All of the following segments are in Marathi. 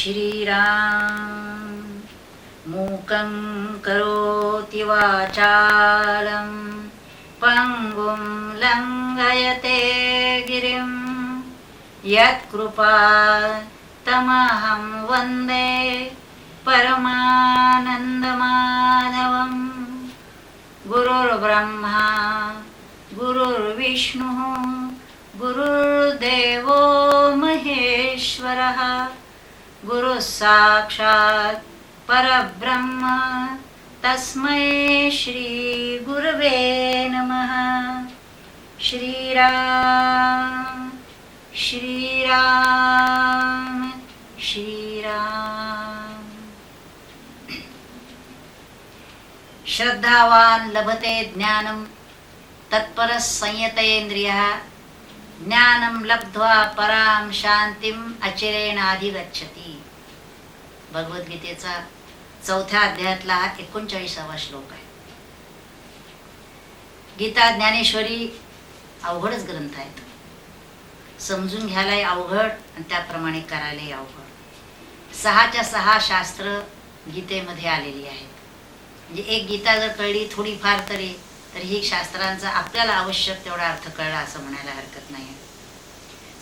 श्रीराम। मूकं करोति वाचालं। पङ्गुं लङ्घयते गिरिं यत्कृपा तमहं वन्दे परमानन्दमाधवं गुरुर्ब्रह्मा गुरुर्विष्णुः गुरुर्देवो महेश्वरः गुरुः साक्षात् परब्रह्म। तस्मै श्रीगुरवे नमः। श्रीराम श्रीराम श्रीराम। श्रद्धावान् लभते ज्ञानं तत्परः संयतेन्द्रियः ज्ञानं लब्ध्वा परां शांतीम अचिरेणाधिगच्छति. भगवद्गीतेचा चौथ्या अध्यायातला हा एकोणचाळीसावा श्लोक आहे. गीता ज्ञानेश्वरी अवघडच ग्रंथ आहेत. समजून घ्यायलाही अवघड आणि त्याप्रमाणे करायलाही अवघड. सहाच्या सहा शास्त्र गीतेमध्ये आलेली आहेत. म्हणजे एक गीता जर कळली थोडीफार तरी तर ही शास्त्रांचा आपल्याला आवश्यक तेवढा अर्थ कळला असं म्हणायला हरकत नाही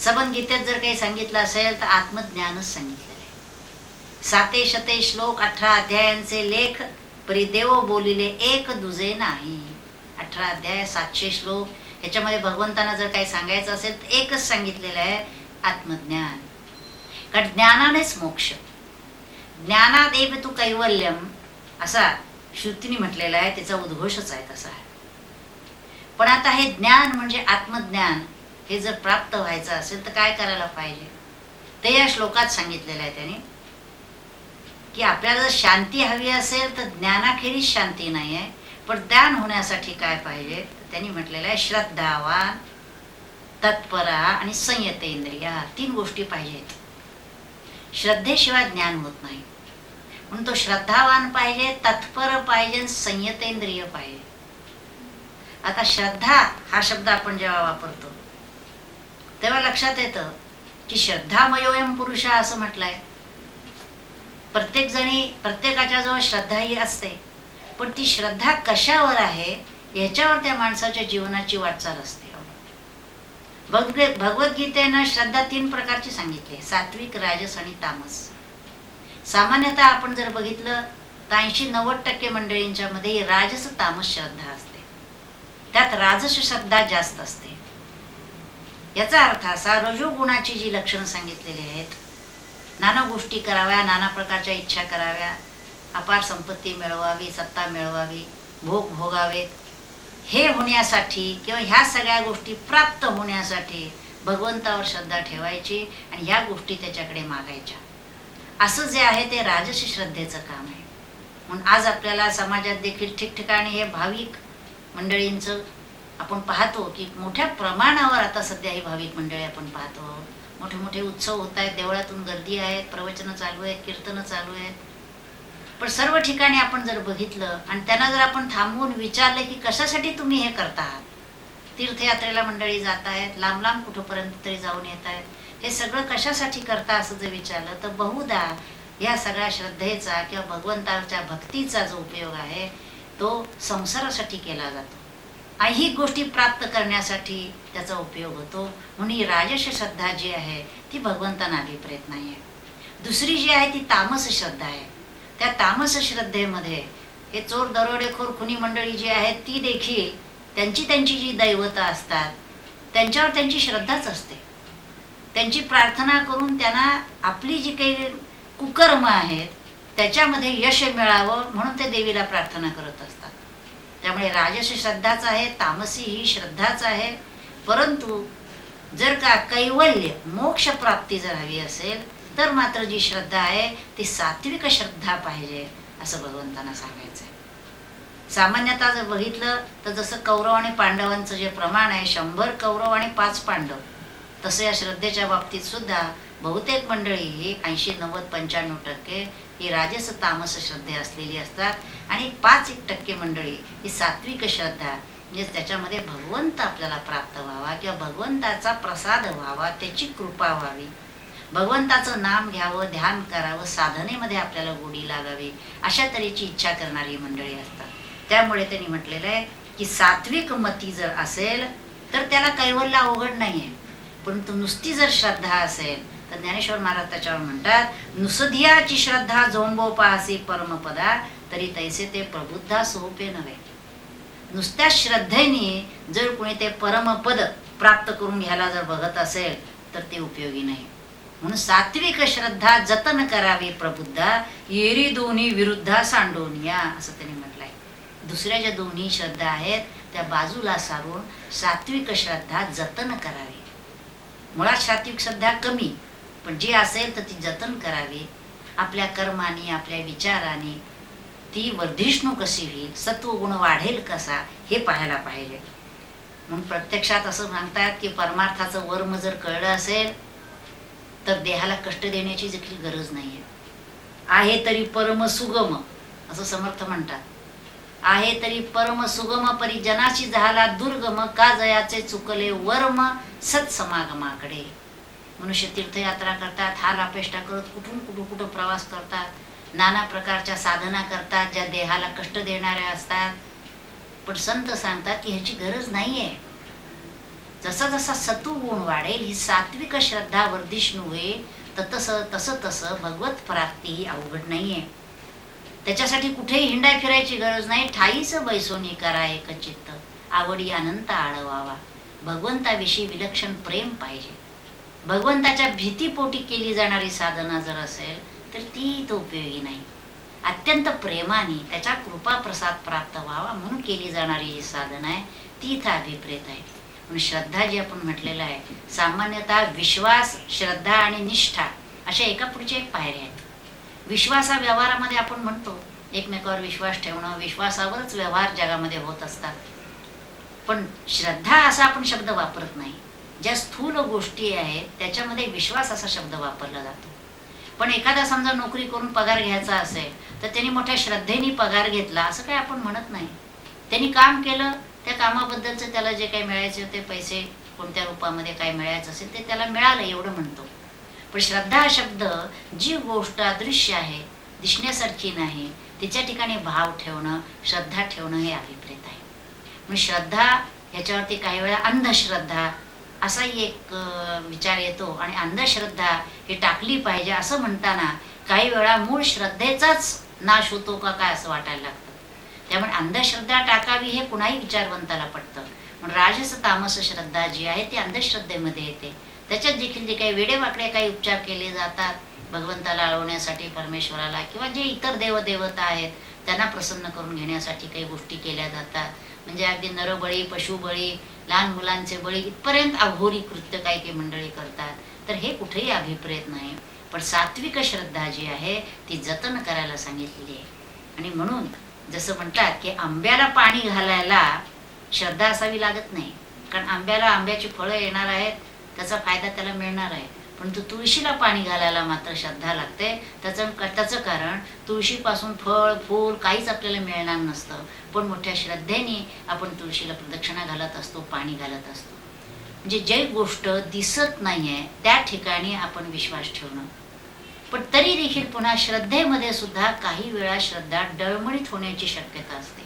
सबन गीतेत जर काही सांगितलं असेल तर आत्मज्ञानच सांगितलेलं आहे. साते शते श्लोक अठरा अध्यायांचे लेख परिदेव बोलिले एक दुजे नाही. अठरा अध्याय सातशे श्लोक ह्याच्यामध्ये भगवंतांना जर काही सांगायचं असेल तर एकच सांगितलेलं आहे आत्मज्ञान. कारण ज्ञानानेच मोक्ष. ज्ञानादेव तू कैवल्यम असा श्रुतीने म्हटलेला आहे त्याचा उद्घोषच आहे तसा. आहे पण आता हे ज्ञान म्हणजे आत्मज्ञान हे जर प्राप्त व्हायचं असेल तर काय करायला पाहिजे? ते या श्लोकात सांगितलेलं आहे त्याने. की आपल्याला जर शांती हवी असेल तर ज्ञानाखेरीज शांती नाही आहे. पण ज्ञान होण्यासाठी काय पाहिजे? त्यांनी म्हटलेलं आहे श्रद्धावान तत्परा आणि संयतेंद्रिया तीन गोष्टी पाहिजेत. श्रद्धेशिवाय ज्ञान होत नाही. म्हणून तो श्रद्धावान पाहिजे तत्पर पाहिजे आणि संयतेंद्रिय पाहिजे. आता श्रद्धा हा शब्द आपण जेव्हा वापरतो तेव्हा लक्षात येतं की श्रद्धा मयोयम पुरुष असं म्हटलंय. प्रत्येक जणी प्रत्येकाच्या जवळ श्रद्धा ही असते पण ती श्रद्धा कशावर आहे याच्यावर त्या माणसाच्या जीवनाची वाटचाल असते. भगवद्गीतेनं श्रद्धा तीन प्रकारची सांगितली सात्विक राजस आणि तामस. सामान्यतः आपण जर बघितलं तर ऐंशी नव्वद टक्के मंडळींच्या मध्ये राजस तामस श्रद्धा असते त्यात राजस श्रद्धा जास्त असते. याचा अर्थ असा रजोगुणाची जी लक्षणं सांगितलेली आहेत नाना गोष्टी कराव्या नाना प्रकारच्या इच्छा कराव्या अपार संपत्ती मिळवावी सत्ता मिळवावी भोग भोगावेत हे होण्यासाठी किंवा ह्या सगळ्या गोष्टी प्राप्त होण्यासाठी भगवंतावर श्रद्धा ठेवायची आणि ह्या गोष्टी त्याच्याकडे मागायच्या. असं जे आहे ते राजसी श्रद्धेचं काम आहे. म्हणून आज आपल्याला समाजात देखील ठिकठिकाणी हे भाविक मंडळींचं आपण पाहतो की मोठ्या प्रमाणावर आता सध्या ही भाविक मंडळी आपण पाहतो. मोठे मोठे उत्सव होत आहेत देवळातून गर्दी आहेत प्रवचनं चालू आहेत कीर्तनं चालू आहेत. पण सर्व ठिकाणी आपण जर बघितलं आणि त्यांना जर आपण थांबवून विचारलं की कशासाठी तुम्ही हे करता आहात तीर्थयात्रेला मंडळी जात आहेत लांब लांब कुठंपर्यंत तरी जाऊन येत आहेत. हे सगळं कशासाठी करता असं जर विचारलं तर बहुधा या सगळ्या श्रद्धेचा किंवा भगवंताच्या भक्तीचा जो उपयोग आहे तो संसारासाठी केला जातो. ऐहिक गोष्टी प्राप्त करण्यासाठी त्याचा उपयोग होतो. म्हणून ही राजस श्रद्धा जी आहे ती भगवंतांना अभिप्रेत नाही आहे दुसरी जी आहे ती तामस श्रद्धा आहे. त्या तामस श्रद्धेमध्ये हे चोर दरोडेखोर खुनी मंडळी जी आहेत ती देखील त्यांची त्यांची जी दैवता असतात त्यांच्यावर त्यांची श्रद्धाच असते. त्यांची प्रार्थना करून त्यांना आपली जी काही कुकर्म आहेत त्याच्यामध्ये यश मिळावं म्हणून ते देवीला प्रार्थना करत असतात. त्यामुळे राजसी श्रद्धाच आहे तामसी ही श्रद्धाच आहे. परंतु जर का कैवल्य मोक्ष प्राप्ती जर हवी असेल तर मात्र जी श्रद्धा आहे ती सात्विक श्रद्धा पाहिजे असं भगवंतांना सांगायचं आहे सामान्यतः जर बघितलं तर जसं कौरव आणि पांडवांचं जे प्रमाण आहे शंभर कौरव आणि पाच पांडव तसं या श्रद्धेच्या बाबतीत सुद्धा बहुतेक मंडळी ही ऐंशी नव्वद पंच्याण्णव टक्के ही राजस तामस श्रद्धे असलेली असतात. आणि पाच एक टक्के मंडळी ही सात्विक श्रद्धा म्हणजे त्याच्यामध्ये भगवंत आपल्याला प्राप्त व्हावा किंवा भगवंताचा प्रसाद व्हावा त्याची कृपा व्हावी. भगवंताचं नाम घ्यावं ध्यान करावं साधनेमध्ये आपल्याला गोडी लागावी अशा तऱ्हेची इच्छा करणारी मंडळी असतात. त्यामुळे त्यांनी म्हटलेलं आहे की सात्विक मती जर असेल तर त्याला कैवल्य अवघड नाही आहे परंतु नुसती जर श्रद्धा असेल तर ज्ञानेश्वर महाराज त्याच्यावर म्हणतात नुसदियाची श्रद्धा जोंबोपासी परमपदा तरी तैसे ते प्रबुद्धा सोपे नव्हे. नुसत्या श्रद्धेने जर कोणी ते परमपद प्राप्त करून घ्यायला जर बघत असेल तर ते उपयोगी नाही. म्हणून सात्विक श्रद्धा जतन करावी प्रबुद्धा येरी दोन्ही विरुद्धा सांडोनिया असं त्यांनी म्हटलंय. दुसऱ्या ज्या दोन्ही श्रद्धा आहेत त्या बाजूला सारून सात्विक श्रद्धा जतन करावी. मुळात सात्विक श्रद्धा कमी पण जी असेल तर ती जतन करावी. आपल्या कर्माने आपल्या विचाराने. ती वर्धिष्णू कशी होईल? सत्वगुण वाढेल कसा? हे पाहायला पाहिजे. म्हणून प्रत्यक्षात असं सांगतात की परमार्थाचं वर्म जर कळलं असेल तर देहाला कष्ट देण्याची देखील गरज नाहीये. आहे तरी परम सुगम असं समर्थ म्हणतात. आहे तरी परम सुगम परिजनाची झाला दुर्गम का जयाचे चुकले वर्म सत्समागमाकडे? मनुष्य तीर्थयात्रा करतात हाल अपेष्टा करत कुठून कुठं कुठं प्रवास करतात नाना प्रकारच्या साधना करतात ज्या देहाला कष्ट देणाऱ्या असतात. पण संत सांगतात की ह्याची गरज नाहीये. जसा जसा सत्वगुण वाढेल ही सात्विक श्रद्धा वर्धिष्णू होईल तर तसं तसं तसं भगवत प्राप्ती ही अवघड नाहीये. त्याच्यासाठी कुठेही हिंडाय फिरायची गरज नाही. ठाईच बैसोनी करा एक चित्त आवडी अनंत आळवावा. भगवंताविषयी विलक्षण प्रेम पाहिजे. भगवंताच्या भीतीपोटी केली जाणारी साधना जर असेल तर ती तो उपयोगी नाही. अत्यंत प्रेमाने त्याच्या कृपा प्रसाद प्राप्त व्हावा म्हणून केली जाणारी जी साधना आहे ती इथं अभिप्रेत आहे. म्हणून श्रद्धा जी आपण म्हटलेलं आहे सामान्यतः विश्वास श्रद्धा आणि निष्ठा अशा एका पुढचे एक पायऱ्या आहेत. विश्वास हा व्यवहारामध्ये आपण म्हणतो एकमेकावर विश्वास ठेवणं विश्वासावरच व्यवहार जगामध्ये होत असतात. पण श्रद्धा असा आपण शब्द वापरत नाही. ज्या स्थूल गोष्टी आहेत त्याच्यामध्ये विश्वास असा शब्द वापरला जातो. पण एखादा समजा नोकरी करून पगार घ्यायचा असेल तर त्यांनी मोठ्या श्रद्धेने पगार घेतला असं काही आपण म्हणत नाही. त्यांनी काम केलं त्या कामाबद्दलचं त्याला जे काही मिळायचे होते पैसे कोणत्या रूपामध्ये काय मिळायचं असेल ते त्याला मिळालं एवढं म्हणतो. पण श्रद्धा हा शब्द जी गोष्ट अदृश्य आहे दिसण्यासारखी नाही तिच्या ठिकाणी भाव ठेवणं श्रद्धा ठेवणं हे अभिप्रेत आहे. म्हणून श्रद्धा ह्याच्यावरती काही वेळा अंधश्रद्धा असाही एक विचार येतो आणि अंधश्रद्धा ही टाकली पाहिजे असं म्हणताना काही वेळा मूळ श्रद्धेचाच नाश होतो का काय असं वाटायला लागतं. त्यामुळे अंधश्रद्धा टाकावी हे कुणाही विचारवंताला पटतं. पण राजस तामस श्रद्धा जी आहे ती अंधश्रद्धेमध्ये येते. त्याच्यात देखील जे काही वेडेवाकडे काही उपचार केले जातात भगवंताला अळवण्यासाठी परमेश्वराला किंवा जे इतर देवदेवता आहेत त्यांना प्रसन्न करून घेण्यासाठी काही गोष्टी केल्या जातात. म्हणजे अगदी नरबळी पशुबळी लहान मुलांचे बळी इथपर्यंत अघोरी कृत्य काही काही मंडळी करतात. तर हे कुठेही अभिप्रेत नाही. पण सात्विक श्रद्धा जी आहे ती जतन करायला सांगितलेली आहे. आणि म्हणून जसं म्हणतात की आंब्याला पाणी घालायला श्रद्धा असावी लागत नाही. कारण आंब्याला आंब्याची फळं येणार आहेत त्याचा फायदा त्याला मिळणार आहे. परंतु तुळशीला पाणी घालायला मात्र श्रद्धा लागते. त्याचं त्याचं कारण तुळशीपासून फळ फूल काहीच आपल्याला मिळणार नसतं. पण मोठ्या श्रद्धेने आपण तुळशीला प्रदक्षिणा घालत असतो पाणी घालत असतो. म्हणजे जे गोष्ट दिसत नाहीये त्या ठिकाणी आपण विश्वास ठेवणं. पण तरी देखील पुन्हा श्रद्धेमध्ये सुद्धा काही वेळा श्रद्धा डळमळीत होण्याची शक्यता असते.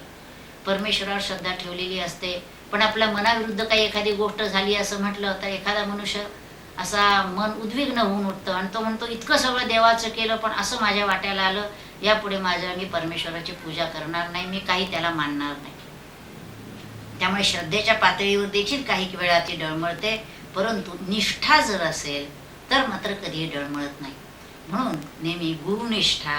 परमेश्वरावर श्रद्धा ठेवलेली असते. पण आपल्या मनाविरुद्ध काही एखादी गोष्ट झाली असं म्हटलं तर एखादा मनुष्य असा मन उद्विग्न होऊन उठतं. आणि तो म्हणतो इतकं सगळं देवाचं केलं पण असं माझ्या वाट्याला आलं यापुढे माझ्या मी परमेश्वराची पूजा करणार नाही मी काही त्याला मानणार नाही. त्यामुळे श्रद्धेच्या पातळीवर देखील काही वेळा ती डळमळते परंतु निष्ठा जर असेल तर मात्र कधीही डळमळत नाही. म्हणून नेहमी गुरुनिष्ठा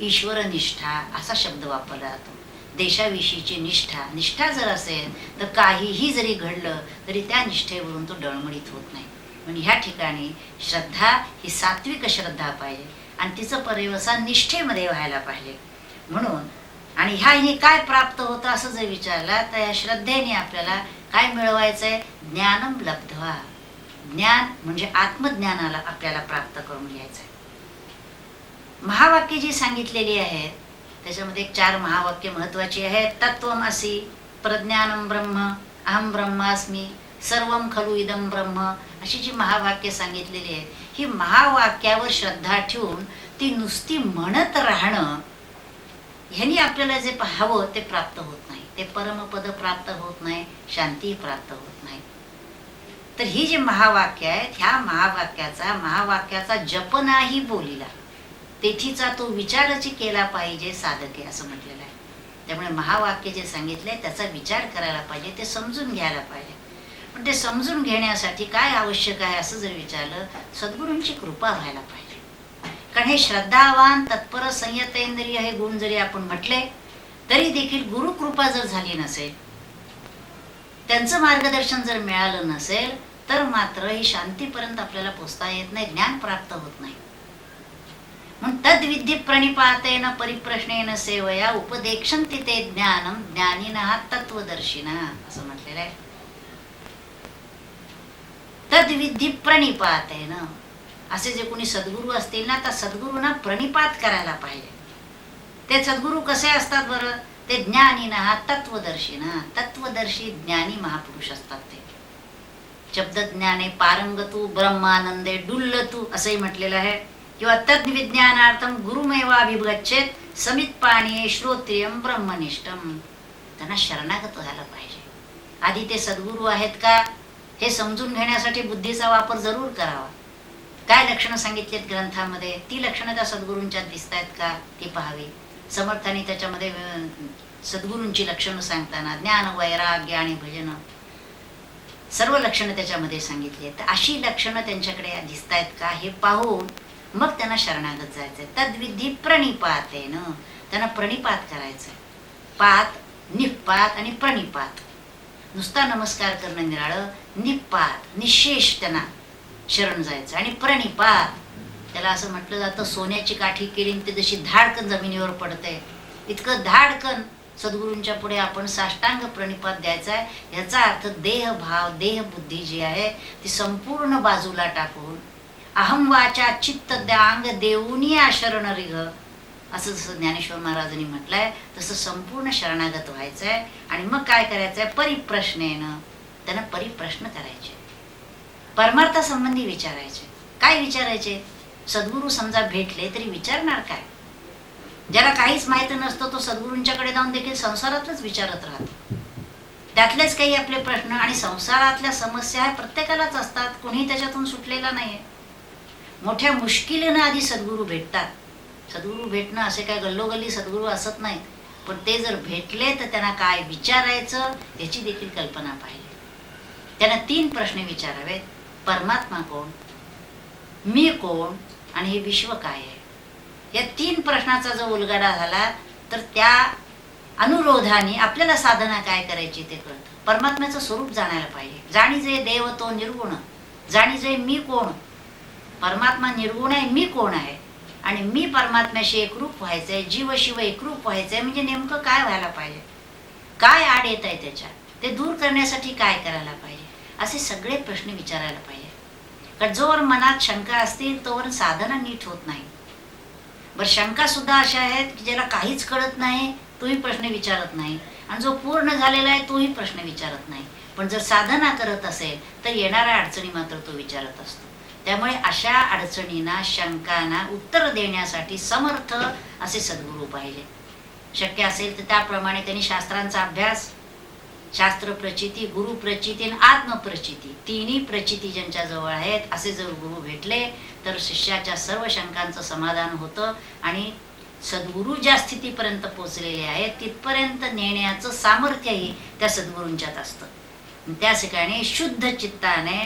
ईश्वरनिष्ठा असा शब्द वापरला जातो. देशाविषयीची निष्ठा निष्ठा जर असेल तर काहीही जरी घडलं तरी त्या निष्ठेवरून तो डळमळीत होत नाही. पण ह्या ठिकाणी श्रद्धा ही सात्विक श्रद्धा पाहिजे आणि तिचं पर्यवसान निष्ठेमध्ये व्हायला पाहिजे. म्हणून आणि ह्या ह्याने काय प्राप्त होतं असं जर विचारला तर या श्रद्धेने आपल्याला काय मिळवायचंय? ज्ञानम लब्धवा. ज्ञान म्हणजे आत्मज्ञानाला आपल्याला प्राप्त करून घ्यायचं आहे महावाक्य जी सांगितलेली आहेत त्याच्यामध्ये चार महावाक्य महत्वाची आहेत. तत्वमासी प्रज्ञानम ब्रह्म अहम ब्रह्मास्मी सर्वम खलु इदम ब्रह्म अशी जी महावाक्य सांगितलेली आहेत ही महावाक्यावर श्रद्धा ठेवून ती नुसती म्हणत राहणं ह्यानी आपल्याला जे हवं ते प्राप्त होत नाही. ते परमपद प्राप्त होत नाही शांती प्राप्त होत नाही. तर ही जी महावाक्य आहेत ह्या महावाक्याचा महावाक्याचा जप नाही बोलिला. तेथीचा तो विचारच केला पाहिजे साधके असं म्हटलेलं आहे. त्यामुळे महावाक्य जे सांगितले त्याचा विचार करायला पाहिजे ते समजून घ्यायला पाहिजे. पण ते समजून घेण्यासाठी काय आवश्यक आहे असं जर विचारलं सद्गुरूंची कृपा व्हायला पाहिजे. कारण हे श्रद्धावान तत्पर संयतेंद्रिय हे गुण जरी आपण म्हटले तरी देखील गुरुकृपा जर झाली नसेल त्यांचं मार्गदर्शन जर मिळालं नसेल तर मात्र ही शांतीपर्यंत आपल्याला पोचता येत नाही ज्ञान प्राप्त होत नाही. म्हणून तद्विद्य प्रणिपातेन परिप्रश्नेन सेवया उपदेक्षन्ति तिथे ज्ञानम हा तत्वदर्शिना असं म्हटलेलं आहे. तद्विधी प्रणिपात आहे ना असे जे कोणी सद्गुरू असतील ना तर सद्गुरूंना प्रणिपात करायला पाहिजे. ते सद्गुरू कसे असतात बरं? ते ज्ञानी ना हा तत्वदर्शी ना. तत्वदर्शी ज्ञानी महापुरुष असतात ते. शब्द ज्ञाने पारंगतू ब्रह्मानंदे डुल्लतू असंही म्हटलेलं आहे. किंवा तद्विज्ञानार्थम गुरुमेवाभिगच्छेत समित पाणी श्रोत्रियम ब्रह्मनिष्ठम. त्यांना शरणागत व्हायला पाहिजे. आधी ते सद्गुरू आहेत का? हे समजून घेण्यासाठी बुद्धीचा वापर जरूर करावा. काय लक्षणं सांगितलीत ग्रंथामध्ये? ती लक्षणं त्या सद्गुरूंच्यात दिसत आहेत का? ती पाहावी. समर्थाने त्याच्यामध्ये सद्गुरूंची लक्षणं सांगताना ज्ञान वैराग्य आणि भजन सर्व लक्षणं त्याच्यामध्ये सांगितली आहेत तर अशी लक्षणं त्यांच्याकडे दिसत आहेत का हे पाहून मग त्यांना शरणागत जायचंय. तद्विधी प्रणिपात आहे ना त्यांना प्रणिपात करायचंय. पात निपात आणि प्रणिपात. नुसता नमस्कार करणं म्हणजे निराळं निपात निशेष त्यांना शरण जायचं. आणि प्रणिपात त्याला असं म्हटलं जातं सोन्याची काठी केली ते जशी धाडकन जमिनीवर पडते इतकं धाडकन सद्गुरूंच्या पुढे आपण साष्टांग प्रणिपात द्यायचा आहे याचा अर्थ देह भाव देह बुद्धी जी आहे ती संपूर्ण बाजूला टाकून अहम वाचा चित्त द्यांग देऊनी शरण रिघ असं जसं ज्ञानेश्वर महाराजांनी म्हटलंय तसं संपूर्ण शरणागत व्हायचंय. आणि मग काय करायचंय? परिप्रश्नेनं त्यांना परिप्रश्न करायचे. परमार्थासंबंधी विचारायचे. काय विचारायचे? सद्गुरू समजा भेटले तरी विचारणार काय? ज्याला काहीच माहिती नसतं तो सद्गुरूंच्याकडे जाऊन देखील संसारातच विचारत राहतो. त्यातलेच काही आपले प्रश्न आणि संसारातल्या समस्या ह्या प्रत्येकालाच असतात. कोणी त्याच्यातून सुटलेला नाहीये. मोठ्या मुश्किलीनं आधी सद्गुरू भेटतात. सद्गुरू भेटणं असे काय गल्लोगल्ली सद्गुरू असत नाहीत. पण ते जर भेटले तर त्यांना काय विचारायचं याची देखील कल्पना पाहिजे त्यांना तीन प्रश्न विचारावेत. परमात्मा कोण? मी कोण? आणि हे विश्व काय आहे? या तीन प्रश्नाचा जो उलगडा झाला तर त्या अनुरोधाने आपल्याला साधना काय करायची ते कळतं. परमात्म्याचं स्वरूप जाणायला पाहिजे. जाणीजे देव तो निर्गुण. जाणीजे मी कोण? परमात्मा निर्गुण आहे मी कोण आहे? आणि मी परमात्म्याशी एकरूप व्हायचंय जीव शिव एकरूप व्हायचंय म्हणजे नेमकं काय व्हायला पाहिजे? काय आड येत आहे त्याच्यात? ते दूर करण्यासाठी काय करायला पाहिजे? असे सगळे प्रश्न विचारायला पाहिजे. कारण जोवर मनात शंका असतील तोवर साधना नीट होत नाही. बरं शंका सुद्धा अशा आहेत की ज्याला काहीच कळत नाही तोही प्रश्न विचारत नाही. आणि जो पूर्ण झालेला आहे तोही प्रश्न विचारत नाही. पण जर साधना करत असेल तर येणाऱ्या अडचणी मात्र तो विचारत असतो. त्यामुळे अशा अडचणींना शंकांना उत्तर देण्यासाठी समर्थ असे सद्गुरू पाहिजे शक्य असेल तर त्याप्रमाणे त्यांनी शास्त्रांचा अभ्यास शास्त्र प्रचिती गुरु प्रचिती आणि आत्मप्रचिती तिन्ही प्रचिती ज्यांच्या जवळ आहेत असे जर गुरु भेटले तर शिष्याच्या सर्व शंकांचं समाधान होतं आणि सद्गुरू ज्या स्थितीपर्यंत पोचलेले आहेत तिथपर्यंत नेण्याचं सामर्थ्यही त्या सद्गुरूंच्यात असतं. त्या ठिकाणी शुद्ध चित्ताने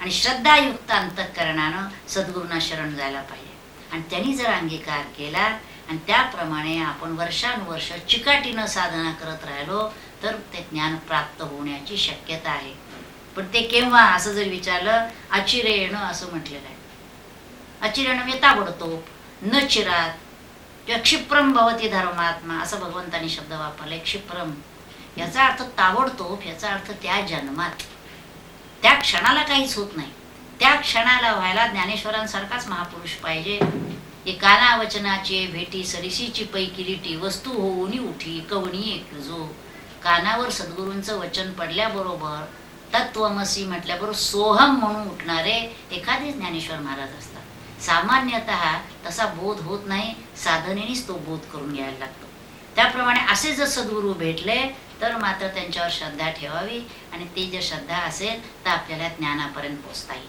आणि श्रद्धायुक्त अंतःकरणानं सद्गुरूंना शरण जायला पाहिजे. आणि त्यांनी जर अंगीकार केला आणि त्याप्रमाणे आपण वर्षानुवर्ष चिकाटीनं साधना करत राहिलो तर ते ज्ञान प्राप्त होण्याची शक्यता आहे. पण ते केव्हा? असं जर विचारलं अचिरे येणं असं म्हटलेलं आहे. अचिरेणं मी म्हणजे ताबडतोब न चिरात किंवा क्षिप्रम भवती धर्मात्मा असं भगवंतानी शब्द वापरलाय क्षिप्रम. याचा अर्थ ताबडतोब याचा अर्थ त्या जन्मात. त्या क्षणाला काहीच होत नाही. त्या क्षणाला व्हायला ज्ञानेश्वरांसारखाच महापुरुष पाहिजे. काना वचनाचे भेटी सरिसीची पैकी लिटी वस्तू होऊनी उठी कवणी एक जो. कानावर सद्गुरूंचं वचन पडल्याबरोबर तत्वमसी म्हटल्याबरोबर सोहम म्हणून उठणारे एखादे ज्ञानेश्वर महाराज असतात. सामान्यतः तसा बोध होत नाही साधनेनेच तो बोध करून घ्यायला लागतो. त्याप्रमाणे असे जर सद्गुरू भेटले तर मात्र त्यांच्यावर श्रद्धा ठेवावी आणि ती जर श्रद्धा असेल तर आपल्याला ज्ञानापर्यंत पोचता येईल.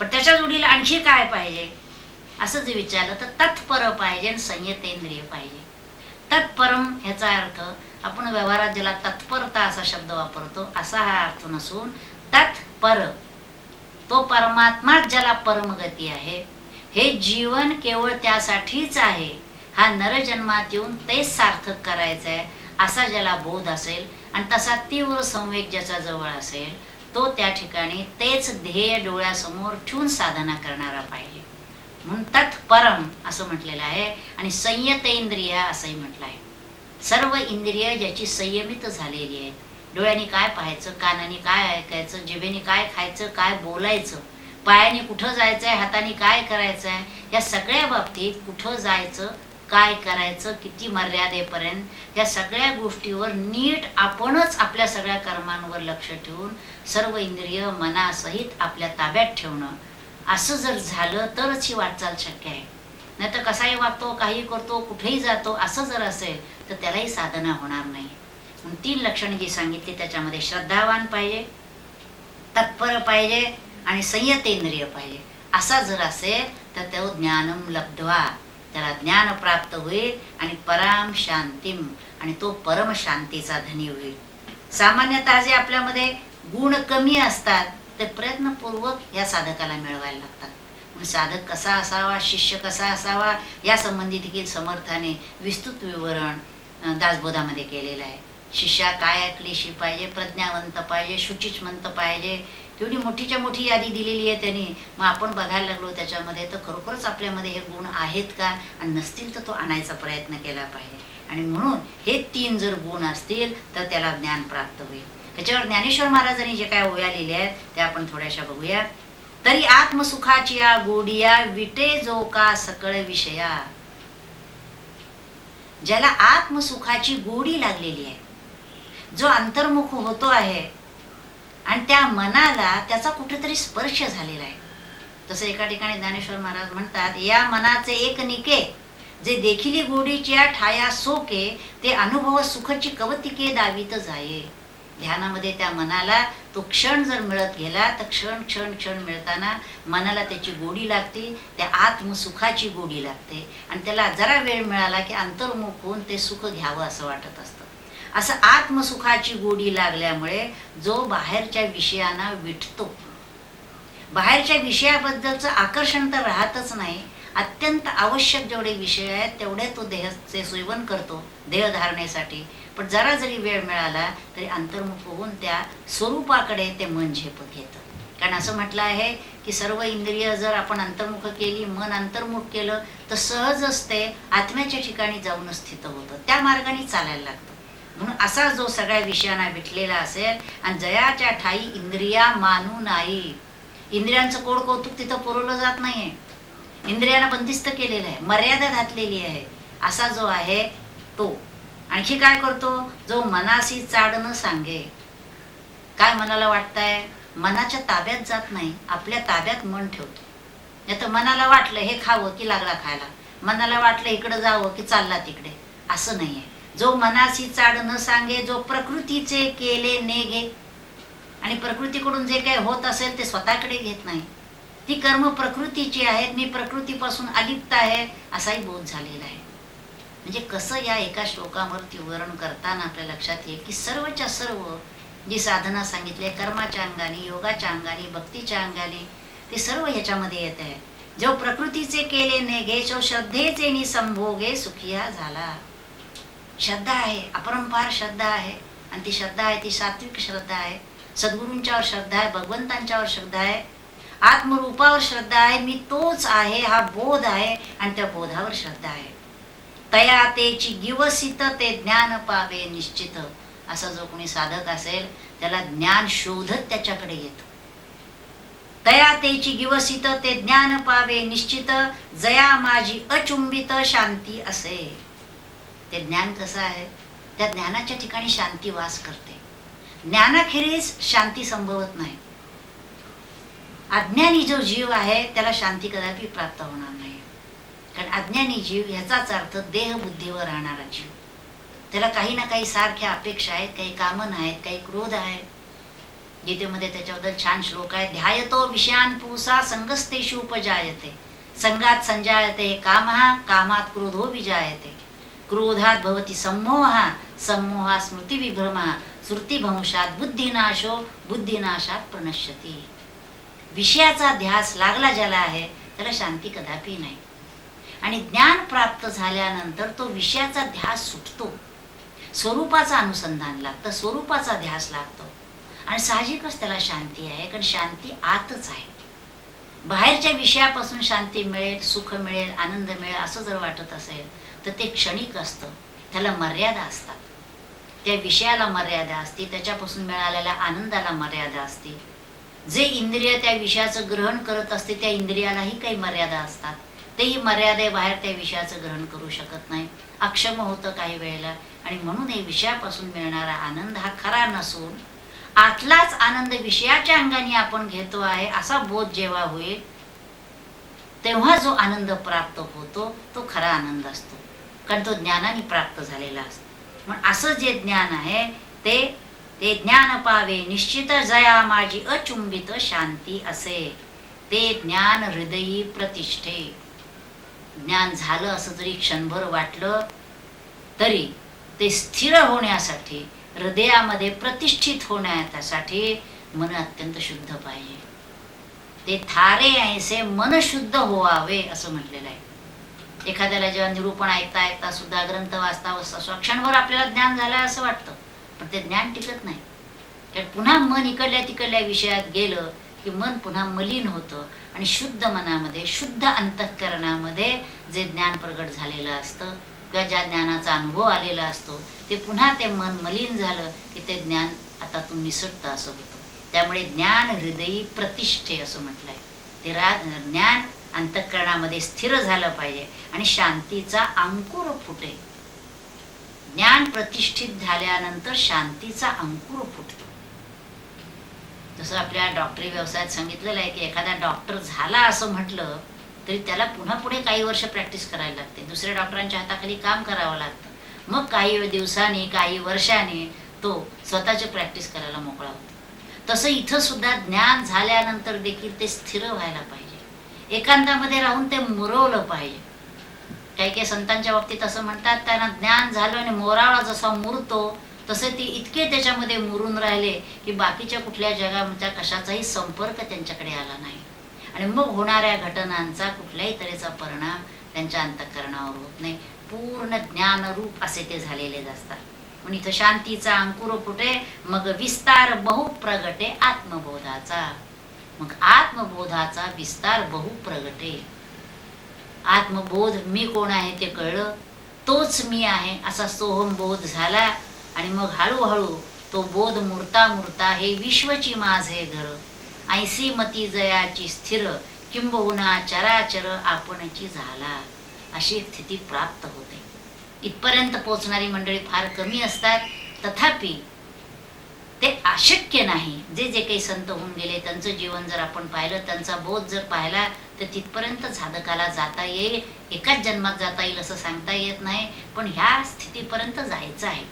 पण त्याच्या जोडीला आणखी काय पाहिजे? असं जे विचारलं तर तत्पर पाहिजे आणि संयतेंद्रिय पाहिजे. तत्परम ह्याचा अर्थ आपण व्यवहारात ज्याला तत्परता असा शब्द वापरतो असा हा अर्थ नसून तत्पर. तो परमात्मा ज्याला परमगती आहे हे जीवन केवळ त्यासाठीच आहे. हा नरजन्मात येऊन तेच सार्थक करायचं आहे असा ज्याला बोध असेल आणि तसा तीव्र संवेग ज्याचा जवळ असेल तो त्या ठिकाणी तेच ध्येय डोळ्यासमोर ठेवून साधना करणारा पाहिजे. म्हणून तत्परम असं म्हटलेलं आहे आणि संयत इंद्रिय असंही म्हटलं आहे. सर्व इंद्रिय ज्याची संयमित झालेली आहेत डोळ्यांनी काय पाहायचं कानाने काय ऐकायचं जिभेने काय खायचं काय बोलायचं पायाने कुठं जायचंय हाताने काय करायचंय या सगळ्या बाबतीत कुठं जायचं काय करायचं किती मर्यादेपर्यंत या सगळ्या गोष्टीवर नीट आपणच आपल्या सगळ्या कर्मांवर लक्ष ठेवून सर्व इंद्रिय मनासहित आपल्या ताब्यात ठेवणं. असं जर झालं तरच ही वाटचाल शक्य आहे. नाही तर कसाही वागतो काही करतो कुठेही जातो असं जर असेल तर त्यालाही साधना होणार नाही. तीन लक्षणं जी सांगितली त्याच्यामध्ये श्रद्धावान पाहिजे तत्पर पाहिजे आणि संयतेंद्रिय पाहिजे. असा जर असेल तर तो ज्ञानम लब्धवा. त्याला ज्ञान प्राप्त होईल आणि पराम शांतीम आणि तो परम शांतीचा धनी होईल. सामान्यतः जे आपल्यामध्ये गुण कमी असतात ते प्रयत्नपूर्वक या साधकाला मिळवायला लागतात. साधक कसा असावा शिष्य कसा असावा या संबंधी देखील समर्थाने विस्तृत विवरण दासबोधामध्ये केलेलं आहे. शिष्या काय ऐकलीशी पाहिजे प्रज्ञावंत पाहिजे शुचिचमंत पाहिजे तेवढी मोठीच्या मोठी यादी दिलेली आहे त्यांनी. मग आपण बघायला लागलो त्याच्यामध्ये तर खरोखरच आपल्यामध्ये हे गुण आहेत का? आणि नसतील तर तो आणायचा प्रयत्न केला पाहिजे. आणि म्हणून हे तीन जर गुण असतील तर त्याला ज्ञान प्राप्त होईल. त्याच्यावर ज्ञानेश्वर महाराजांनी जे काय ओया लिहिल्या आहेत त्या आपण थोड्याशा बघूया. तरी आत्मसुखाची या गोडिया विटे जो का सकळ विषया. ज्याला आत्मसुखाची गोडी लागलेली आहे. जो अंतर्मुख होतो आहे आणि त्या मनाला त्याचा कुठेतरी स्पर्श झालेला आहे. तसं एका ठिकाणी ज्ञानेश्वर महाराज म्हणतात या मनाचे एक निके जे देखिली गोडीच्या ठाया सोके ते अनुभव सुखची कवतिके दावीत जाये. ध्यानामध्ये त्या मनाला तो क्षण जर मिळत गेला तर क्षण क्षण क्षण मिळताना मनाला त्याची गोडी लागते त्या आत्मसुखाची गोडी लागते. आणि त्याला जरा वेळ मिळाला की अंतर्मुख होऊन ते सुख घ्यावं असं वाटत असतं. असं आत्मसुखाची गोडी लागल्यामुळे जो बाहेरच्या विषयांना विटतो. बाहेरच्या विषयाबद्दलचं आकर्षण तर राहतच नाही. अत्यंत आवश्यक जेवढे विषय आहेत तेवढे तो देहचे सेवन करतो देहधारणेसाठी पण जरा जरी वेळ मिळाला तरी अंतर्मुख होऊन त्या स्वरूपाकडे ते मन झेपत घेतं. कारण असं म्हटलं आहे की सर्व इंद्रिय जर आपण अंतर्मुख केली मन अंतर्मुख केलं तर सहजच ते आत्म्याच्या ठिकाणी जाऊन स्थित होतं. त्या मार्गाने चालायला लागतं. म्हणून असा जो सगळ्या विषयांना विटलेला असेल आणि जयाच्या ठाई इंद्रिया मानू नाही. इंद्रियांचं कोड कौतुक तिथं पुरवलं जात नाहीये. इंद्रियांना बंदिस्त केलेलं आहे मर्यादा घातलेली आहे. असा जो आहे तो. आणखी काय करतो? जो मनाशी चाड न सांगे. काय मनाला वाटतंय? मनाच्या ताब्यात जात नाही आपल्या ताब्यात मन ठेवतो. नाही तर मनाला वाटलं हे खावं की लागला खायला. मनाला वाटलं इकडं जावं की चालला तिकडे. असं नाहीये. जो मनाशी चाड न सांगे जो प्रकृतीचे केले नेगे आणि प्रकृतीकडून जे काही होत असेल ते स्वतःकडे घेत नाही. ती कर्म प्रकृतीची आहेत मी प्रकृतीपासून अलिप्त आहे असाही बोध झालेला आहे. म्हणजे कसं या एका श्लोकावरती विवरण करताना आपल्या लक्षात येईल की सर्वच्या सर्व जी साधना सांगितली आहे कर्माच्या अंगाने योगाच्या अंगाने भक्तीच्या अंगाने ते सर्व ह्याच्यामध्ये येत आहे. जो प्रकृतीचे केले नेगे जो श्रद्धेचे नि संभोगे सुखिया झाला. श्रद्धा आहे अपरंपार श्रद्धा आहे. आणि ती श्रद्धा आहे ती सात्विक श्रद्धा आहे. सद्गुरूंच्यावर श्रद्धा आहे भगवंतांच्यावर श्रद्धा आहे. आत्मरूपावर श्रद्धा आहे मी तोच आहे हा बोध आहे आणि त्या बोधावर श्रद्धा आहे. तया तेची गिवसित ते ज्ञान पावे निश्चित. असा जो कोणी साधक असेल त्याला ज्ञान शोधत त्याच्याकडे येत. तया तेची गिवसित ते ज्ञान पावे निश्चित. जया माझी अचुंबित शांती असे ते ज्ञान कसं आहे. त्या ज्ञानाच्या ठिकाणी शांती वास करते. ज्ञानाखेरीज शांती संभवत नाही. अज्ञानी जो जीव आहे त्याला शांती कदापि प्राप्त होणार नाही. कारण अज्ञानी जीव ह्याचाच अर्थ देहबुद्धीवर राहणारा जीव. त्याला काही ना काही सारख्या अपेक्षा आहेत काही कामन आहेत काही क्रोध आहेत गीतेमध्ये त्याच्याबद्दल छान श्लोक आहे ध्यायतो विषयान पुसा संगस्तेषु उपजायते. संगात संजायते कामहा कामात क्रोधो विजायते. क्रोधात भवती सम्मोहा। सम्मोहा स्मृती विभ्रमा। श्रुतीभंशात बुद्धिनाशो बुद्धिनाशात प्रणश्यती। विषयाचा ध्यास लागला ज्याला आहे त्याला शांती कदापि नाही. आणि ज्ञान प्राप्त झाल्यानंतर तो विषयाचा ध्यास सुटतो. स्वरूपाचा अनुसंधान लागतं स्वरूपाचा ध्यास लागतो. आणि साहजिकच त्याला शांती आहे कारण शांती आतच आहे. बाहेरच्या विषयापासून शांती मिळेल सुख मिळेल आनंद मिळेल असं जर वाटत असेल तर ते क्षणिक असतं. त्याला मर्यादा असतात. त्या विषयाला मर्यादा असते त्याच्यापासून मिळालेल्या आनंदाला मर्यादा असते. जे इंद्रिय त्या विषयाचं ग्रहण करत असते त्या इंद्रियालाही काही मर्यादा असतात. तेही मर्यादेबाहेर त्या विषयाचं ग्रहण करू शकत नाही. अक्षम होतं काही वेळेला. आणि म्हणून हे विषयापासून मिळणारा आनंद हा खरा नसून आतलाच आनंद विषयाच्या अंगाने आपण घेतो आहे असा बोध जेव्हा होईल तेव्हा जो आनंद प्राप्त होतो तो खरा आनंद असतो. कारण तो ज्ञानाने प्राप्त झालेला असतो. मग असं जे ज्ञान आहे ते ते ज्ञान पावे निश्चित जया माझी अचुंबित शांती असे. ते ज्ञान हृदयी प्रतिष्ठे. ज्ञान झालं असं जरी क्षणभर वाटलं तरी ते स्थिर होण्यासाठी हृदयामध्ये प्रतिष्ठित होण्यासाठी मन अत्यंत शुद्ध पाहिजे. ते थारे ऐसे मन शुद्ध होवावे असं म्हटलेलं आहे. एखाद्याला जेव्हा निरूपण ऐकता ऐकता सुद्धा ग्रंथ वाचता वाचता स्वक्षणभर आपल्याला ज्ञान झालं असं वाटतं. पण ते ज्ञान टिकत नाही. तर पुन्हा मन इकडल्या तिकडल्या विषयात गेलं की मन पुन्हा मलिन होतं आणि शुद्ध मनामध्ये शुद्ध अंतःकरणामध्ये जे ज्ञान प्रगट झालेलं असतं किंवा ज्या ज्ञानाचा अनुभव आलेला असतो ते पुन्हा ते मन मलिन झालं की ते ज्ञान आता तू निसटतं असं होतं. त्यामुळे ज्ञान हृदयी प्रतिष्ठे असं म्हटलंय. ते रा ज्ञान अंतःकरणामध्ये स्थिर झालं पाहिजे आणि शांतीचा अंकुर फुटे. ज्ञान प्रतिष्ठित झाल्यानंतर शांतीचा अंकुर फुटतो. जसं आपल्या डॉक्टरी व्यवसायात सांगितलेलं आहे की एखादा डॉक्टर झाला असं म्हटलं तरी त्याला पुन्हा पुढे काही वर्ष प्रॅक्टिस करायला लागते. दुसऱ्या डॉक्टरांच्या हाताखाली काम करावं लागतं. मग काही दिवसांनी काही वर्षांनी तो स्वतःची प्रॅक्टिस करायला मोकळा होतो. तसं इथं सुद्धा ज्ञान झाल्यानंतर देखील ते स्थिर व्हायला पाहिजे. एकांतामध्ये राहून ते मुरवलं पाहिजे. काही काही संतांच्या बाबतीत असं म्हणतात त्यांना ज्ञान झालं आणि मोराळा जसा मुरतो तसे ती इतके त्याच्यामध्ये मुरून राहिले की बाकीच्या कुठल्या जगाच्या कशाचाही संपर्क त्यांच्याकडे आला नाही. आणि मग होणाऱ्या घटनांचा कुठल्याही तऱ्हेचा परिणाम त्यांच्या अंतःकरणावर होत नाही. पूर्ण ज्ञानरूप असे ते झालेले असतात. म्हणून इथं शांतीचा अंकुर फुटे मग विस्तार बहु प्रगटे आत्मबोधाचा. मग आत्मबोधाचा विस्तार बहु प्रगटे. आत्मबोध मी कोण आहे ते कळलं? तोच मी आहे असा सोहम बोध झाला आणि मग हळूहळू तो बोध मुरता मुरता हे विश्वची माझे घर. ऐसी मती जयाची स्थिर किंबहुना चराचर आपणची झाला. अशी स्थिती प्राप्त होते. इथपर्यंत पोचणारी मंडळी फार कमी असतात. तथापि ते अशक्य नाही. जे जे काही संत होऊन गेले त्यांचं जीवन जर आपण पाहिलं त्यांचा बोध जर पाहिला तर तिथपर्यंत साधकाला जाता येईल. एकाच जन्मात जाता येईल असं सांगता येत नाही. पण ह्या स्थितीपर्यंत जायचं आहे.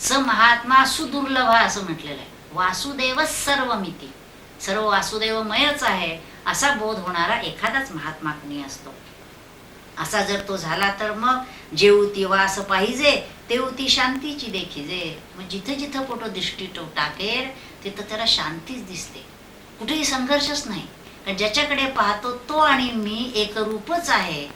स महात्मा सुदुर्लभ असं म्हटलेलं आहे. वासुदेव सर्वमिती. सर्व वासुदेवमयच आहे. असा बोध होणारा एखादाच महात्मा कुणी असतो. असा जर तो झाला तर मग जेवती वास पाहिजे तेवती शांतीची देखीजे मग जिथं जिथं फोटो दृष्टी तो टाकेल तिथं त्याला शांतीच दिसते. कुठेही संघर्षच नाही. कारण ज्याच्याकडे पाहतो तो आणि मी एकरूपच आहे.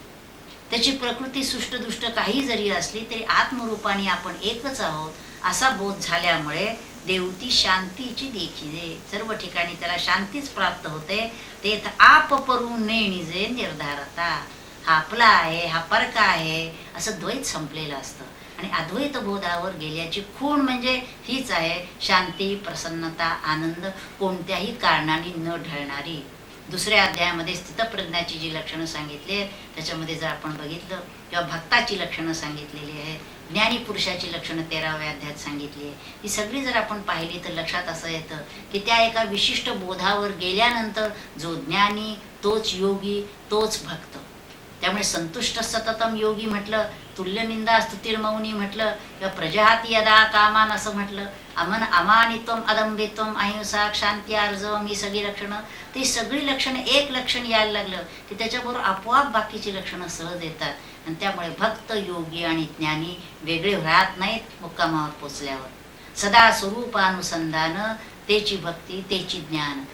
त्याची प्रकृती सुष्टदुष्ट काही जरी असली तरी आत्मरूपाने आपण एकच आहोत असा बोध झाल्यामुळे देवती शांतीची देखीजे सर्व ठिकाणी त्याला शांतीच प्राप्त होते ते आप परू नेणिजे निर्धारता. हा आपला आहे हा परका आहे असं द्वैत संपलेलं असतं. आणि अद्वैत बोधावर गेल्याची खूण म्हणजे हीच आहे शांती प्रसन्नता आनंद कोणत्याही कारणाने न ढळणारी. दुसऱ्या अध्यायामध्ये स्थितप्रज्ञाची जी लक्षणं सांगितली आहेत त्याच्यामध्ये जर आपण बघितलं किंवा भक्ताची लक्षणं सांगितलेली आहेत ज्ञानी पुरुषाची लक्षणं तेराव्या अध्यायात सांगितली आहे ही सगळी जर आपण पाहिली तर लक्षात असं येतं की त्या एका विशिष्ट बोधावर गेल्यानंतर जो ज्ञानी तोच योगी तोच भक्त त्यामुळे संतुष्ट सततम योगी म्हटलं तुल्यनिंदा स्तुतिर्मौनी म्हटलं किंवा प्रजाती यदा कामान असं म्हटलं अमन अमानित्वम अदंबित्वम अहिंसा शांती आर्जवम ही सगळी लक्षणं. ती सगळी लक्षणं एक लक्षण यायला लागलं की त्याच्याबरोबर आपोआप बाकीची लक्षणं सहज येतात. आणि त्यामुळे भक्त योगी आणि ज्ञानी वेगळे राहत नाहीत मुक्कामावर पोचल्यावर. सदा स्वरूपानुसंधान तेची भक्ती तेची ज्ञान.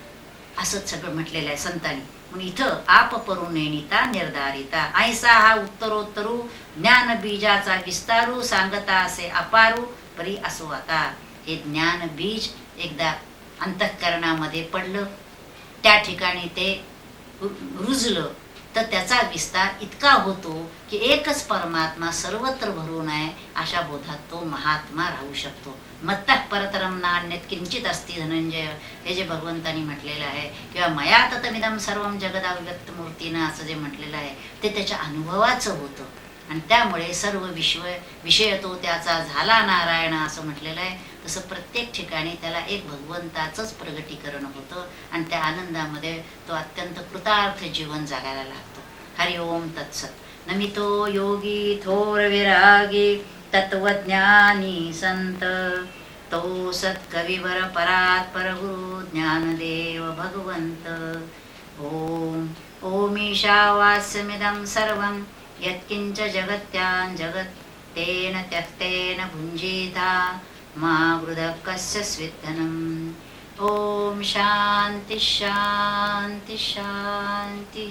असंच सगळं म्हटलेलं आहे संतांनी. म्हणून इथं आप नेणिता निर्धारिता. ऐसा हा उत्तरोत्तरू ज्ञान बीजाचा विस्तारू सांगता असे अपारू परी असो आता. हे ज्ञान बीज एकदा अंतःकरणामध्ये पडलं त्या ठिकाणी ते रुजलं तर त्याचा विस्तार इतका होतो की एकच परमात्मा सर्वत्र भरून आहे अशा बोधात तो महात्मा राहू शकतो. मत्तः परतरम नान्यत किंचित असती धनंजय हे जे भगवंतानी म्हटलेलं आहे. किंवा मया ततमिदम सर्व जगदाव्यक्त मूर्तीनं असं जे म्हटलेलं आहे ते त्याच्या अनुभवाचं होतं. आणि त्यामुळे सर्व विश्व विषय तो त्याचा झाला नारायण असं म्हटलेलं आहे. तसं प्रत्येक ठिकाणी त्याला एक भगवंताचंच प्रगटीकरण होतं आणि त्या आनंदामध्ये तो अत्यंत कृतार्थ जीवन जगायला लागतो. हरि ओम तत्सत. नमितो योगी थोर विरागी तत्त्वज्ञानी सन्त तौ सत्कविवरपरात्परगुरु ज्ञानदेव भगवन्त। ॐ ॐ ईशावास्यमिदं सर्वं यत्किञ्च जगत्यां जगत्तेन त्यक्तेन भुञ्जीता मामृदः कस्य स्विद्धनम्। ॐ शान्तिः शान्तिः शान्ति।